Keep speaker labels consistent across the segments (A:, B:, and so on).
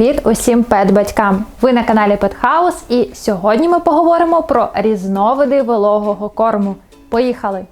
A: Привіт усім пет-батькам! Ви на каналі Петхаус і сьогодні ми поговоримо про різновиди вологого корму. Поїхали!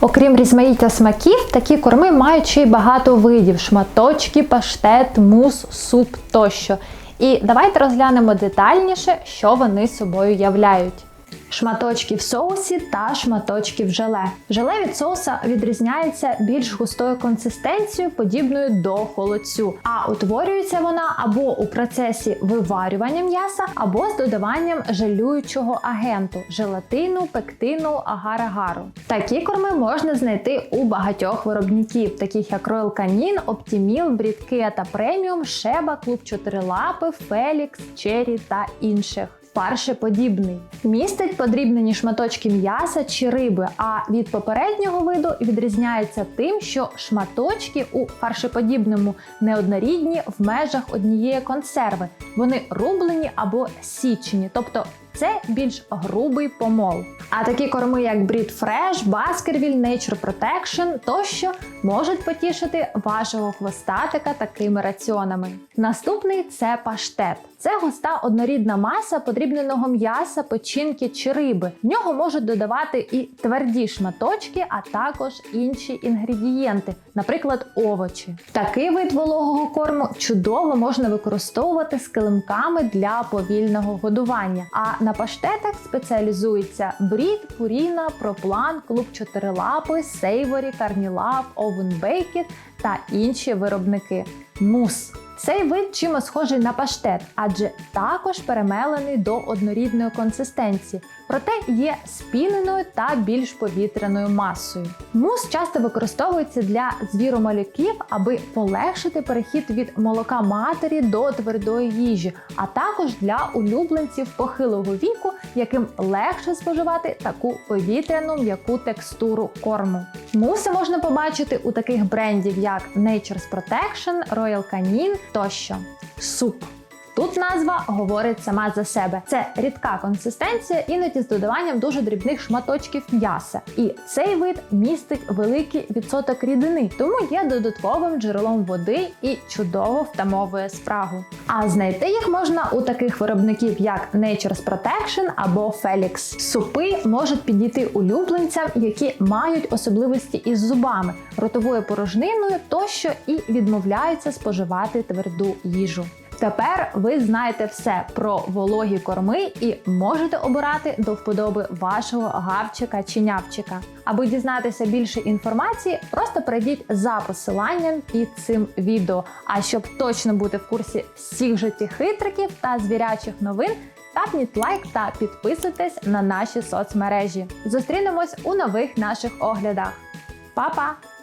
A: Окрім різмаїття смаків, такі корми мають ще й багато видів: шматочки, паштет, мус, суп тощо. І давайте розглянемо детальніше, що вони собою являють. Шматочки в соусі та шматочки в желе. Желе від соуса відрізняється більш густою консистенцією, подібною до холодцю, а утворюється вона або у процесі виварювання м'яса, або з додаванням желюючого агенту желатину, пектину, агар-агару. Такі корми можна знайти у багатьох виробників, таких як Royal Canin, Optimil, Брідкета Преміум, Шеба, Клуб Чотирилапи, Фелікс, Черрі та інших фаршеподібний. Містить подрібнені шматочки м'яса чи риби, а від попереднього виду відрізняється тим, що шматочки у фаршеподібному неоднорідні в межах однієї консерви. Вони рублені або січені, тобто це більш грубий помол. А такі корми, як Breed Fresh, Baskerville, Nature Protection тощо можуть потішити вашого хвостатика такими раціонами. Наступний це паштет. Це густа однорідна маса подрібненого м'яса, печінки чи риби. В нього можуть додавати і тверді шматочки, а також інші інгредієнти, наприклад, овочі. Такий вид вологого корму чудово можна використовувати з килимками для повільного годування. А на паштетах спеціалізуються брід, пуріна, проплан, клуб чотирилапи, сейворі, карнілав, овен бейкет та інші виробники. Мус. Цей вид чимось схожий на паштет, адже також перемелений до однорідної консистенції, проте є спіненою та більш повітряною масою. Мус часто використовується для звіромалюків, аби полегшити перехід від молока матері до твердої їжі, а також для улюбленців похилого віку, яким легше споживати таку повітряну м'яку текстуру корму. Муси можна побачити у таких брендів, як Nature's Protection, Royal Canin тощо. Суп. Тут назва говорить сама за себе. Це рідка консистенція, іноді з додаванням дуже дрібних шматочків м'яса. І цей вид містить великий відсоток рідини, тому є додатковим джерелом води і чудово втамовує спрагу. А знайти їх можна у таких виробників, як Nature's Protection або Felix. Супи можуть підійти улюбленцям, які мають особливості із зубами, ротовою порожниною тощо і відмовляються споживати тверду їжу. Тепер ви знаєте все про вологі корми і можете обирати до вподоби вашого гавчика чи нявчика. Аби дізнатися більше інформації, просто перейдіть за посиланням під цим відео. А щоб точно бути в курсі всіх життєхитриків та звірячих новин. Тапніть лайк та підписуйтесь на наші соцмережі. Зустрінемось у нових наших оглядах. Па-па!